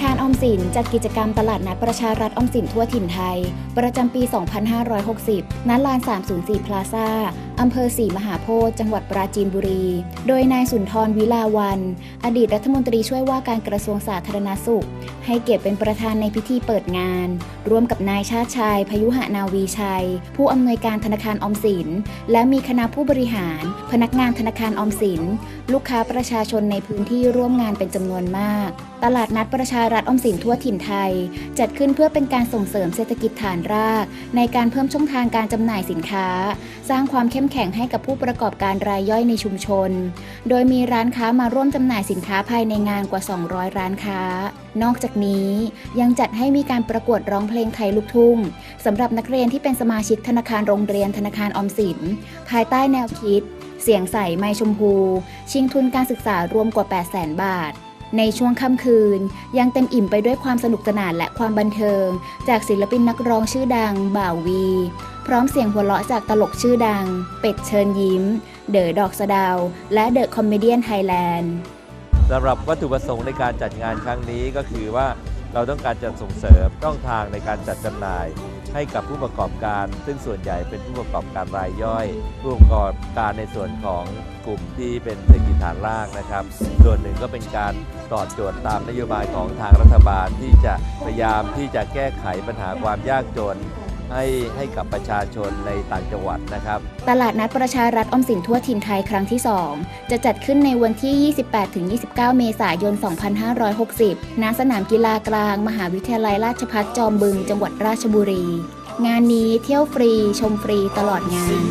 คารอมสินจัดกิจกรรมตลาดนัดประชารัฐออมสินทั่วถิ่นไทย ประจำปี 2560 ณ ลาน 304 พลาซ่า อำเภอศรีมหาโพธิ์จังหวัดปราจีนบุรี โดยนายสุนทรวิลาวัน อดีตรัฐมนตรีช่วยว่าการกระทรวงสาธารณสุข ให้เกียรติเป็นประธานในพิธีเปิดงาน ร่วมกับนายชาติชาย พยุหนาวีชัย ผู้อำนวยการธนาคารออมสิน และมีคณะผู้บริหาร พนักงานธนาคารออมสิน ลูกค้าประชาชนในพื้นที่ร่วมงานเป็นจำนวนมาก ตลาดนัดประชารัฐออมสินทั่วถิ่นไทย จัดขึ้นเพื่อเป็นการส่งเสริมเศรษฐกิจฐานราก ในการเพิ่มช่องทางการจำหน่ายสินค้า สร้างความเข้มแข็งให้กับผู้ประกอบการรายย่อยในชุมชน โดยมีร้านค้ามาร่วมจำหน่ายสินค้าภายในงานกว่า 200 ร้านค้า นอกจากนี้ยังจัดให้มีการประกวดร้องเพลงไทยลูกทุ่งสำหรับนักเรียนที่เป็นสมาชิกธนาคารโรงเรียนธนาคารออมสิน ภายใต้แนวคิด เสียงใสไมชมพู ชิงทุนการศึกษารวมกว่า 800,000 บาทในช่วงค่ำคืน ยังเต็มอิ่มไปด้วยความสนุกสนานและความบันเทิง จากศิลปินนักร้องชื่อดัง บ่าววี พร้อมเสียงหัวเราะจากตลกชื่อดัง เป็ดเชิญยิ้ม เดอะดอกสะดาว และเดอะคอมเมเดียนไทยแลนด์สำหรับวัตถุประสงค์ในการจัดงานครั้งนี้ก็คือว่าเราต้องการจะส่งเสริมช่องทางในการจัดจำหน่าย ให้กับผู้ประกอบการ ซึ่งส่วนใหญ่เป็นผู้ประกอบการรายย่อย ผู้ประกอบการในส่วนของกลุ่มที่เป็นเศรษฐกิจฐานรากนะครับ ส่วนหนึ่งก็เป็นการตอบโจทย์ตามนโยบายของทางรัฐบาลที่จะพยายามที่จะแก้ไขปัญหาความยากจน ให้ให้กับประชาชนในต่างจังหวัดนะครับ ตลาดนัดประชารัฐออมสินทั่วถิ่นไทยครั้งที่ 2 จะจัดขึ้นในวันที่ 28-29 เมษายน 2560 ณ สนามกีฬากลาง มหาวิทยาลัยราชภัฏจอมบึง จังหวัดราชบุรี งานนี้เที่ยวฟรีชมฟรีตลอดงาน